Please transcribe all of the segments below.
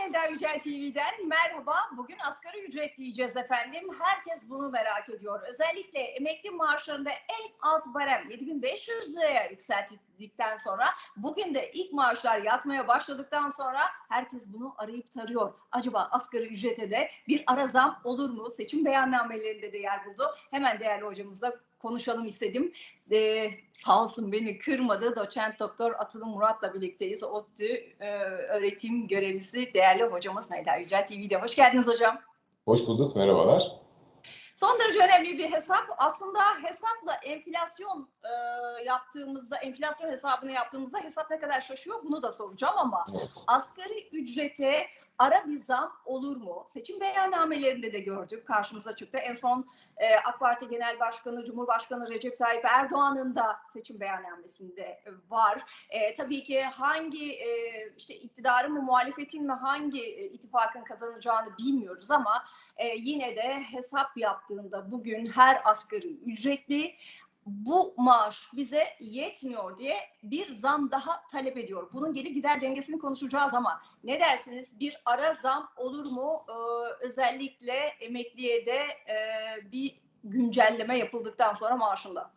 Melda Yücel TV'den merhaba. Bugün asgari ücret diyeceğiz efendim. Herkes bunu merak ediyor. Özellikle emekli maaşlarında en alt barem 7500 liraya yükseltildikten sonra bugün de ilk maaşlar yatmaya başladıktan sonra herkes bunu arayıp tarıyor. Acaba asgari ücrete de bir ara zam olur mu? Seçim beyannamelerinde de yer buldu. Hemen değerli hocamızla konuşalım istedim. Ee, sağ olsun beni kırmadı. Doçent Doktor Atılım Murat'la birlikteyiz. ODTÜ e, öğretim görevlisi değerli hocamız Melda Yücel TV'de. Hoş geldiniz hocam. Hoş bulduk, merhabalar. Son derece önemli bir hesap. Aslında hesapla enflasyon e, yaptığımızda, enflasyon hesabını yaptığımızda hesap ne kadar şaşıyor bunu da soracağım ama Evet. asgari ücrete ara bir zam olur mu? Seçim beyannamelerinde de gördük, karşımıza çıktı. En son e, AK Parti Genel Başkanı, Cumhurbaşkanı Recep Tayyip Erdoğan'ın da seçim beyannamesinde e, var. E, tabii ki hangi e, işte iktidarın mı, muhalefetin mi, hangi e, ittifakın kazanacağını bilmiyoruz ama e, yine de hesap yaptığında bugün her asgari ücretli bu maaş bize yetmiyor diye bir zam daha talep ediyor. Bunun geri gider dengesini konuşacağız ama ne dersiniz bir ara zam olur mu? Ee, özellikle emekliye de e, bir güncelleme yapıldıktan sonra maaşında.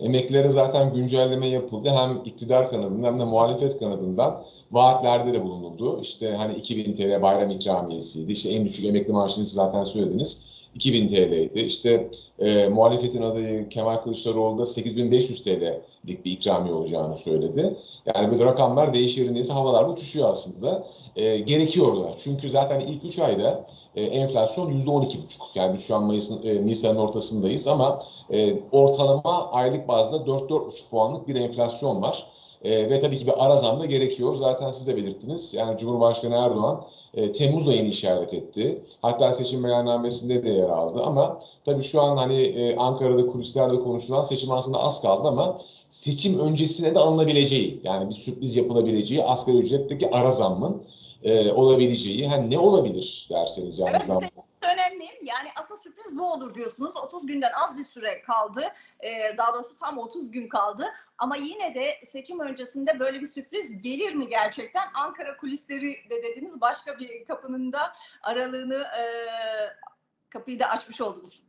Emeklilere zaten güncelleme yapıldı. Hem iktidar kanadından hem de muhalefet kanadından vaatlerde de bulunuldu. İşte hani 2000 TL bayram ikramiyesiydi. İşte en düşük emekli maaşını siz zaten söylediniz. 2000 TL'ydi. İşte e, muhalefetin adayı Kemal Kılıçdaroğlu da 8500 TL'lik bir ikramiye olacağını söyledi. Yani böyle rakamlar değişir neyse havalarda uçuşuyor aslında. E, gerekiyorlar. Çünkü zaten ilk 3 ayda e, enflasyon %12,5. Yani şu an Mayıs'ın, e, Nisan'ın ortasındayız ama e, ortalama aylık bazda 4-4,5 puanlık bir enflasyon var. E, ve tabii ki bir ara zam da gerekiyor. Zaten siz de belirttiniz. Yani Cumhurbaşkanı Erdoğan e, Temmuz ayını işaret etti. Hatta seçim beyannamesinde de yer aldı. Ama tabii şu an hani e, Ankara'da kulislerde konuşulan seçim aslında az kaldı ama seçim öncesine de alınabileceği yani bir sürpriz yapılabileceği asgari ücretteki ara zammın e, olabileceği. Hani ne olabilir derseniz yani Evet, zam. Yani asıl sürpriz bu olur diyorsunuz. 30 günden az bir süre kaldı. Ee, daha doğrusu tam 30 gün kaldı. Ama yine de seçim öncesinde böyle bir sürpriz gelir mi gerçekten? Ankara kulisleri de dediniz. Başka bir kapının da aralığını e, kapıyı da açmış oldunuz.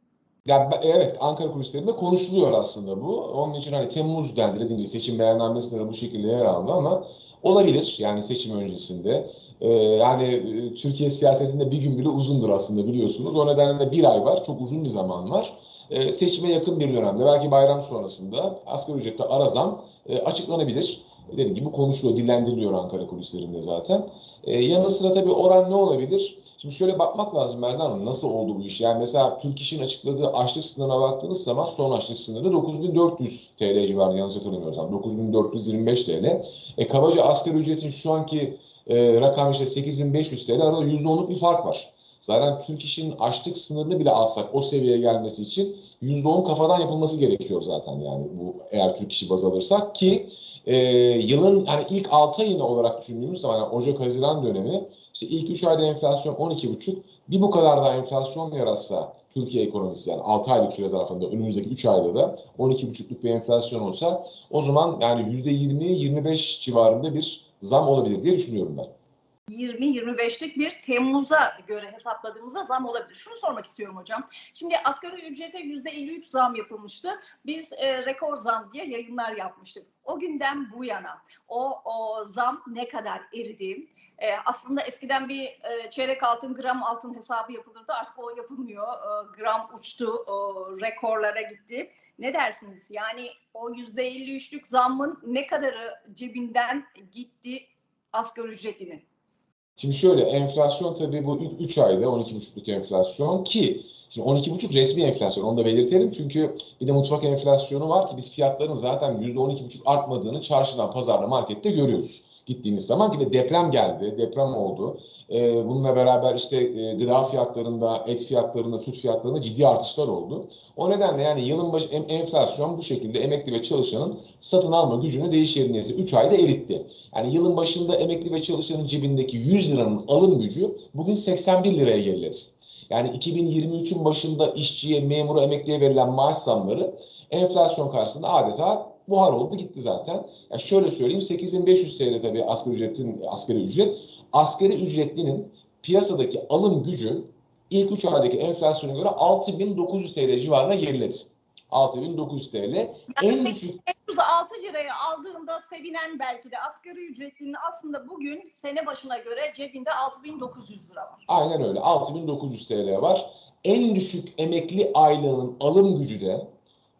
Ya evet Ankara kulislerinde konuşuluyor aslında bu. Onun için hani Temmuz dendi dediğim gibi seçim beyannamesinde de bu şekilde yer aldı ama olabilir yani seçim öncesinde. Ee, yani e, Türkiye siyasetinde bir gün bile uzundur aslında biliyorsunuz. O nedenle de bir ay var. Çok uzun bir zaman var. Ee, seçime yakın bir dönemde belki bayram sonrasında asgari ücrette ara zam e, açıklanabilir. Dediğim gibi konuşuluyor, dillendiriliyor Ankara kulislerinde zaten. Ee, yanı sıra tabii oran ne olabilir? Şimdi şöyle bakmak lazım Melda Hanım nasıl oldu bu iş? Yani mesela Türk İş'in açıkladığı açlık sınırına baktığınız zaman son açlık sınırı 9400 TL civarında yanlış hatırlamıyorsam 9425 TL. E, kabaca asgari ücretin şu anki e, rakam işte 8500 TL arada %10'luk bir fark var. Zaten Türk İş'in açlık sınırını bile alsak o seviyeye gelmesi için %10 kafadan yapılması gerekiyor zaten yani bu eğer Türk İş'i baz alırsak ki e, yılın yani ilk 6 ayını olarak düşündüğümüz zaman yani Ocak-Haziran dönemi işte ilk 3 ayda enflasyon 12,5 bir bu kadar daha enflasyon yaratsa Türkiye ekonomisi yani 6 aylık süre zarfında önümüzdeki 3 ayda da 12,5'luk bir enflasyon olsa o zaman yani %20-25 civarında bir zam olabilir diye düşünüyorum ben. 20-25'lik bir Temmuz'a göre hesapladığımızda zam olabilir. Şunu sormak istiyorum hocam. Şimdi asgari ücrete %53 zam yapılmıştı. Biz e, rekor zam diye yayınlar yapmıştık. O günden bu yana o, o zam ne kadar eridi? E, aslında eskiden bir e, çeyrek altın, gram altın hesabı yapılırdı. Artık o yapılmıyor. E, gram uçtu, o, rekorlara gitti. Ne dersiniz? Yani o %53'lük zammın ne kadarı cebinden gitti asgari ücretlinin? Şimdi şöyle enflasyon tabii bu 3 ayda 12,5'luk enflasyon ki şimdi 12,5 resmi enflasyon onu da belirtelim çünkü bir de mutfak enflasyonu var ki biz fiyatların zaten %12,5 artmadığını çarşıdan, pazarda, markette görüyoruz gittiğimiz zaman ki de deprem geldi, deprem oldu. Ee, bununla beraber işte e, gıda fiyatlarında, et fiyatlarında, süt fiyatlarında ciddi artışlar oldu. O nedenle yani yılın başı em- enflasyon bu şekilde emekli ve çalışanın satın alma gücünü değiş yerine 3 ayda eritti. Yani yılın başında emekli ve çalışanın cebindeki 100 liranın alım gücü bugün 81 liraya geriledi. Yani 2023'ün başında işçiye, memura, emekliye verilen maaş zamları enflasyon karşısında adeta buhar oldu gitti zaten. Ya şöyle söyleyeyim 8500 TL tabii asgari ücretin asgari ücret. Asgari ücretlinin piyasadaki alım gücü ilk 3 aydaki enflasyona göre 6900 TL civarına geriledi. 6900 TL. Yani En düşük 806 liraya aldığında sevinen belki de asgari ücretlinin aslında bugün sene başına göre cebinde 6900 lira var. Aynen öyle. 6900 TL var. En düşük emekli aylığının alım gücü de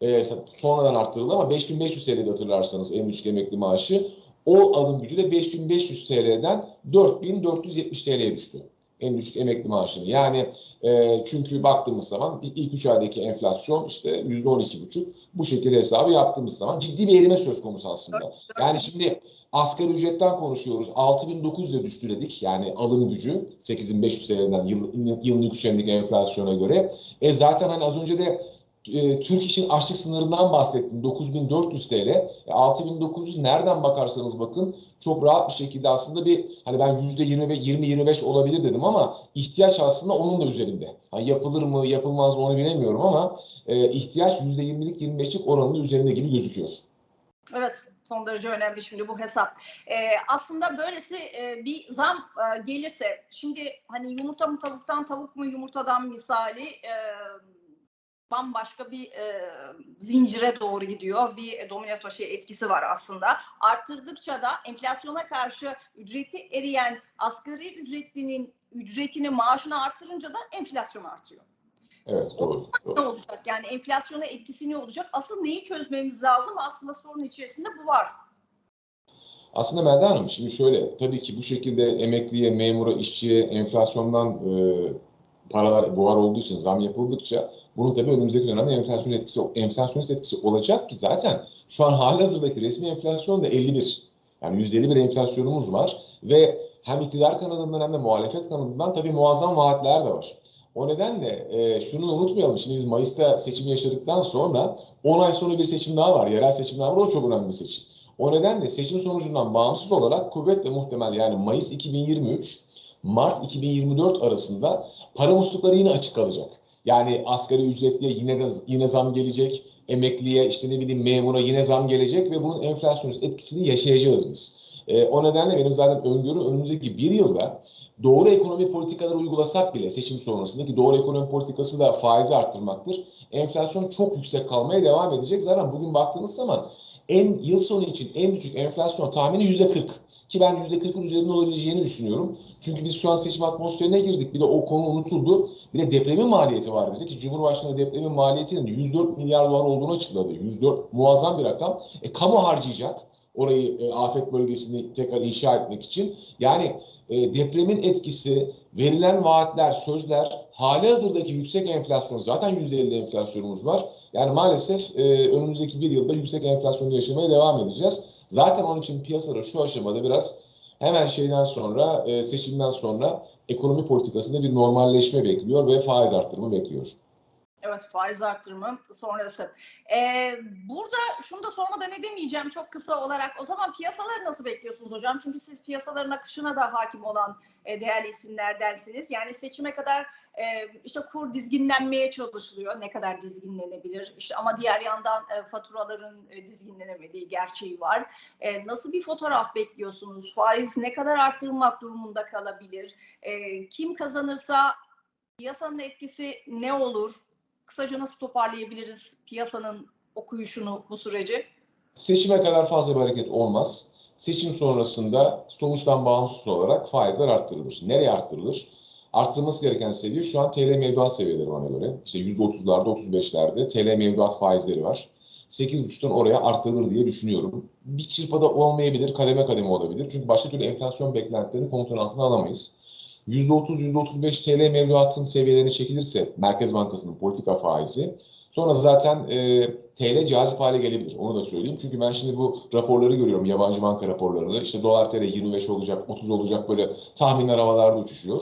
e, sonradan arttırıldı ama 5500 TL'de hatırlarsanız en düşük emekli maaşı o alım gücü de 5500 TL'den 4470 TL'ye düştü. En düşük emekli maaşını. Yani e, çünkü baktığımız zaman ilk 3 aydaki enflasyon işte %12,5 bu şekilde hesabı yaptığımız zaman ciddi bir erime söz konusu aslında. Yani şimdi asgari ücretten konuşuyoruz. 6900'e düştü dedik. Yani alım gücü 8500 TL'den yıl, yılın ilk üçündeki enflasyona göre. E zaten hani az önce de e, Türk İş'in açlık sınırından bahsettim. 9400 TL. E, 6900 nereden bakarsanız bakın çok rahat bir şekilde aslında bir hani ben %20 ve 20-25 olabilir dedim ama ihtiyaç aslında onun da üzerinde. Hani yapılır mı yapılmaz mı onu bilemiyorum ama e, ihtiyaç %20'lik 25'lik oranının üzerinde gibi gözüküyor. Evet, son derece önemli şimdi bu hesap. Ee, aslında böylesi e, bir zam e, gelirse, şimdi hani yumurta mı tavuktan, tavuk mu yumurtadan misali e, bambaşka bir e, zincire doğru gidiyor. Bir domino şey etkisi var aslında. Arttırdıkça da enflasyona karşı ücreti eriyen asgari ücretlinin ücretini, maaşını arttırınca da enflasyon artıyor. Evet doğru. Ne doğru. olacak? Yani enflasyona etkisi ne olacak? Asıl neyi çözmemiz lazım? Aslında sorun içerisinde bu var. Aslında Melda Hanım şimdi şöyle tabii ki bu şekilde emekliye, memura, işçiye enflasyondan e, paralar buhar olduğu için zam yapıldıkça bunun tabii önümüzdeki dönemde enflasyon etkisi enflasyonist etkisi olacak ki zaten şu an halihazırdaki resmi enflasyon da 51. Yani %51 enflasyonumuz var ve hem iktidar kanadından hem de muhalefet kanadından tabii muazzam vaatler de var. O nedenle e, şunu unutmayalım. Şimdi biz Mayıs'ta seçim yaşadıktan sonra 10 ay sonra bir seçim daha var. Yerel seçimler var. O çok önemli bir seçim. O nedenle seçim sonucundan bağımsız olarak kuvvetle muhtemel yani Mayıs 2023 Mart 2024 arasında para muslukları yine açık kalacak. Yani asgari ücretliye yine de yine zam gelecek. Emekliye işte ne bileyim memura yine zam gelecek ve bunun enflasyonist etkisini yaşayacağız biz. E, o nedenle benim zaten öngörü önümüzdeki bir yılda doğru ekonomi politikaları uygulasak bile seçim sonrasındaki doğru ekonomi politikası da faizi arttırmaktır. Enflasyon çok yüksek kalmaya devam edecek. Zaten bugün baktığınız zaman en yıl sonu için en düşük enflasyon tahmini yüzde 40 ki ben yüzde 40'ın üzerinde olabileceğini düşünüyorum. Çünkü biz şu an seçim atmosferine girdik. Bir de o konu unutuldu. Bir de depremin maliyeti var bize ki Cumhurbaşkanı depremin maliyetinin 104 milyar dolar olduğunu açıkladı. 104 muazzam bir rakam. E, kamu harcayacak orayı e, afet bölgesini tekrar inşa etmek için. Yani e, depremin etkisi, verilen vaatler, sözler, hali hazırdaki yüksek enflasyon zaten %50 enflasyonumuz var. Yani maalesef e, önümüzdeki bir yılda yüksek enflasyonda yaşamaya devam edeceğiz. Zaten onun için piyasada şu aşamada biraz hemen şeyden sonra, e, seçimden sonra ekonomi politikasında bir normalleşme bekliyor ve faiz arttırımı bekliyor. Evet faiz arttırımı sonrası. Ee, burada şunu da sormadan edemeyeceğim çok kısa olarak. O zaman piyasaları nasıl bekliyorsunuz hocam? Çünkü siz piyasaların akışına da hakim olan e, değerli isimlerdensiniz. Yani seçime kadar e, işte kur dizginlenmeye çalışılıyor. Ne kadar dizginlenebilir? İşte ama diğer yandan e, faturaların e, dizginlenemediği gerçeği var. E, nasıl bir fotoğraf bekliyorsunuz? Faiz ne kadar arttırılmak durumunda kalabilir? E, kim kazanırsa piyasanın etkisi ne olur? Kısaca nasıl toparlayabiliriz piyasanın okuyuşunu bu süreci? Seçime kadar fazla bir hareket olmaz. Seçim sonrasında sonuçtan bağımsız olarak faizler arttırılır. Nereye arttırılır? Arttırılması gereken seviye şu an TL mevduat seviyeleri bana göre. İşte %30'larda, 35'lerde TL mevduat faizleri var. 8,5'tan oraya arttırılır diye düşünüyorum. Bir çırpada olmayabilir, kademe kademe olabilir. Çünkü başka türlü enflasyon beklentilerini kontrol altına alamayız. %30-%35 TL mevduatın seviyelerine çekilirse Merkez Bankası'nın politika faizi sonra zaten e, TL cazip hale gelebilir. Onu da söyleyeyim. Çünkü ben şimdi bu raporları görüyorum. Yabancı banka raporlarını. İşte dolar TL 25 olacak, 30 olacak böyle tahminler havalarda uçuşuyor.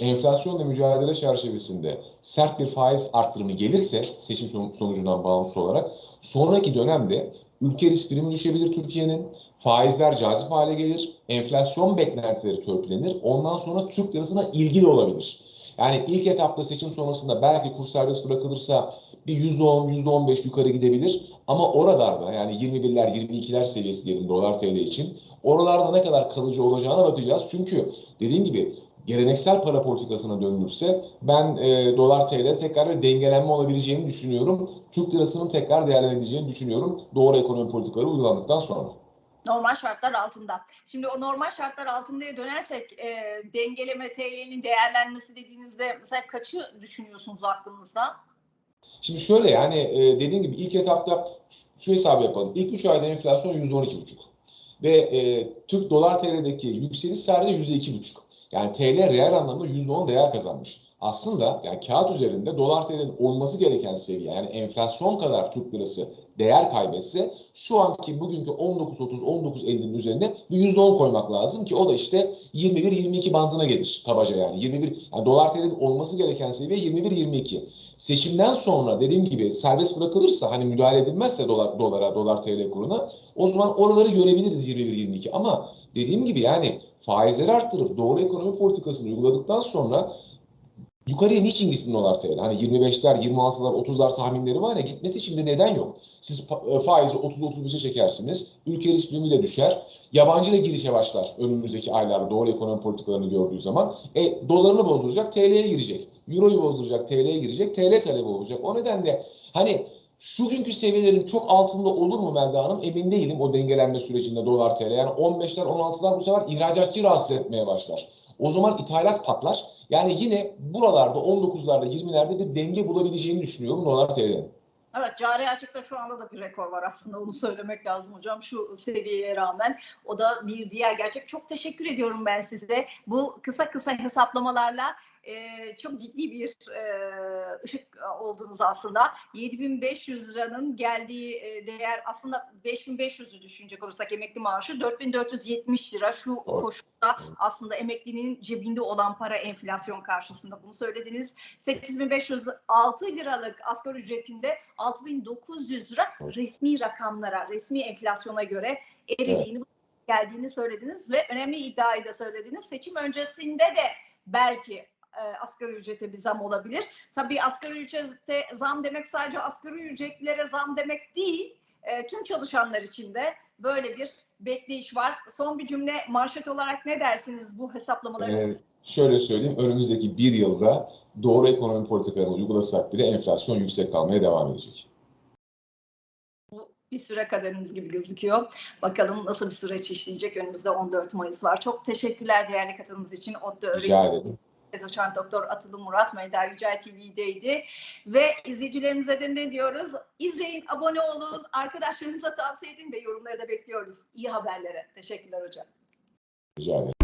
Enflasyonla mücadele çerçevesinde sert bir faiz arttırımı gelirse seçim sonucundan bağımsız olarak sonraki dönemde ülke risk primi düşebilir Türkiye'nin. Faizler cazip hale gelir. Enflasyon beklentileri törpülenir. Ondan sonra Türk lirasına ilgi de olabilir. Yani ilk etapta seçim sonrasında belki kur serbest bırakılırsa bir %10, %15 yukarı gidebilir. Ama oralarda yani 21'ler 22'ler seviyesi diyelim dolar TL için oralarda ne kadar kalıcı olacağına bakacağız. Çünkü dediğim gibi geleneksel para politikasına dönülürse ben e, dolar TL'de tekrar bir dengelenme olabileceğini düşünüyorum. Türk lirasının tekrar değerleneceğini düşünüyorum doğru ekonomi politikaları uygulandıktan sonra. Normal şartlar altında. Şimdi o normal şartlar altındaya dönersek e, dengeleme TL'nin değerlenmesi dediğinizde mesela kaçı düşünüyorsunuz aklınızda? Şimdi şöyle yani e, dediğim gibi ilk etapta şu- hesabı yapalım. İlk 3 ayda enflasyon %12,5 ve e, Türk dolar TL'deki yükseliş sadece %2,5. Yani TL reel anlamda %10 değer kazanmış. Aslında yani kağıt üzerinde dolar TL'nin olması gereken seviye yani enflasyon kadar Türk lirası değer kaybetse şu anki bugünkü 19.30 19.50'nin üzerine bir %10 koymak lazım ki o da işte 21-22 bandına gelir kabaca yani. 21 yani dolar TL'nin olması gereken seviye 21-22. Seçimden sonra dediğim gibi serbest bırakılırsa hani müdahale edilmezse dolar, dolara, dolar TL kuruna o zaman oraları görebiliriz 21-22. Ama dediğim gibi yani faizleri arttırıp doğru ekonomi politikasını uyguladıktan sonra yukarıya niçin gitsin dolar TL? Hani 25'ler, 26'lar, 30'lar tahminleri var ya gitmesi için bir neden yok. Siz e, faizi 30-35'e çekersiniz. Ülke risk primi de düşer. Yabancı da girişe başlar önümüzdeki aylarda doğru ekonomi politikalarını gördüğü zaman. E, dolarını bozduracak, TL'ye girecek. Euro'yu bozduracak, TL'ye girecek. TL talebi olacak. O nedenle hani şu günkü seviyelerin çok altında olur mu Melda Hanım? Emin değilim o dengelenme sürecinde dolar TL. Yani 15'ler 16'lar bu sefer ihracatçı rahatsız etmeye başlar. O zaman ithalat patlar. Yani yine buralarda 19'larda 20'lerde bir denge bulabileceğini düşünüyorum dolar TL'nin. Evet cari açıkta şu anda da bir rekor var aslında onu söylemek lazım hocam şu seviyeye rağmen. O da bir diğer gerçek. Çok teşekkür ediyorum ben size. Bu kısa kısa hesaplamalarla e, çok ciddi bir e, ışık oldunuz aslında. 7500 liranın geldiği e, değer aslında 5500'ü düşünecek olursak emekli maaşı 4470 lira şu koşulda aslında emeklinin cebinde olan para enflasyon karşısında bunu söylediniz. 8506 liralık asgari ücretinde 6900 lira resmi rakamlara, resmi enflasyona göre eridiğini geldiğini söylediniz ve önemli iddiayı da söylediniz. Seçim öncesinde de belki e, asgari ücrete bir zam olabilir. Tabii asgari ücrete zam demek sadece asgari ücretlilere zam demek değil. E, tüm çalışanlar için de böyle bir bekleyiş var. Son bir cümle manşet olarak ne dersiniz bu hesaplamaların? Ee, şöyle söyleyeyim, önümüzdeki bir yılda doğru ekonomi politikalarını uygulasak bile enflasyon yüksek kalmaya devam edecek. bir süre kaderiniz gibi gözüküyor. Bakalım nasıl bir süreç işleyecek. Önümüzde 14 Mayıs var. Çok teşekkürler değerli katılımınız için. ODTÜ Rica öğretim ederim. Doçent doktor Atılı Murat Meyda Yücel TV'deydi. Ve izleyicilerimize de ne diyoruz? İzleyin, abone olun, arkadaşlarınıza tavsiye edin de yorumları da bekliyoruz. İyi haberlere. Teşekkürler hocam. Rica.